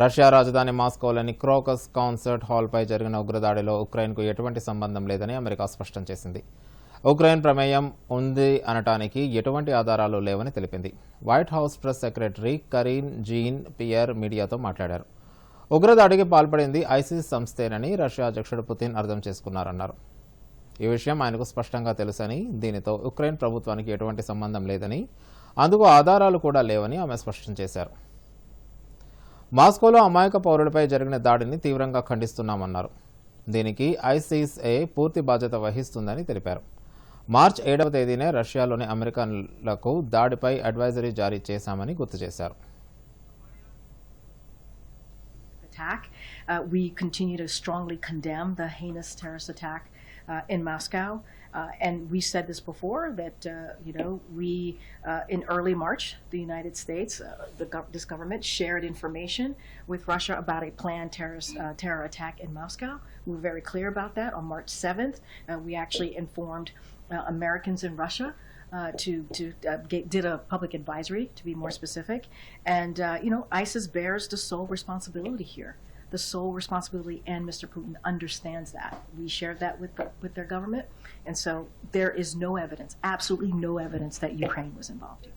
Russia రాజధాని మాస్కోలోని crocus concert హాల్పై జరిగిన ఉగ్రదాడిలో ఉక్రెయిన్కు ఎటువంటి సంబంధం లేదని అమెరికా స్పష్టం చేసింది. ఉక్రెయిన్ ప్రమేయం ఉంది అనటానికి ఎటువంటి ఆధారాలు లేవని తెలిపింది. White House press secretary Karine Jean Pierre మీడియాతో మాట్లాడారు. ఉగ్రదాడికి పాల్పడింది ఐసిస్ సంస్థేనని రష్యా అధ్యక్షుడు పుతిన్ అర్థం చేసుకున్నారన్నారు. ఈ విషయం ఆయనకు స్పష్టంగా తెలుసని దీనితో ఉక్రెయిన్ ప్రభుత్వానికి ఎటువంటి సంబంధం లేదని అందుకు ఆధారాలు కూడా లేవని ఆమె స్పష్టం చేశారు. మాస్కోలో అమాయక పౌరులపై జరిగిన దాడిని తీవ్రంగా ఖండిస్తున్నామన్నారు. దీనికి ఐసీఎస్ఏ పూర్తి బాధ్యత వహిస్తుందని తెలిపారు. మార్చ్ ఏడవ తేదీనే రష్యాలోని అమెరికన్లకు దాడిపై అడ్వైజరీ జారీ చేశామని గుర్తు చేశారు. Attack. Uh, we continue to strongly condemn the heinous terrorist attack. Uh, in Moscow. Uh, and we said this before that, uh, you know, we, uh, in early March, the United States, uh, the this government shared information with Russia about a planned terrorist, uh, terror attack in Moscow. We were very clear about that on March 7th. Uh, we actually informed Americans in Russia to to get, did a public advisory to be more specific, and you know ISIS bears the sole responsibility here. The sole responsibility, and Mr. Putin understands that. We shared that with the, with their government, and so there is no evidence, absolutely no evidence that Ukraine was involved.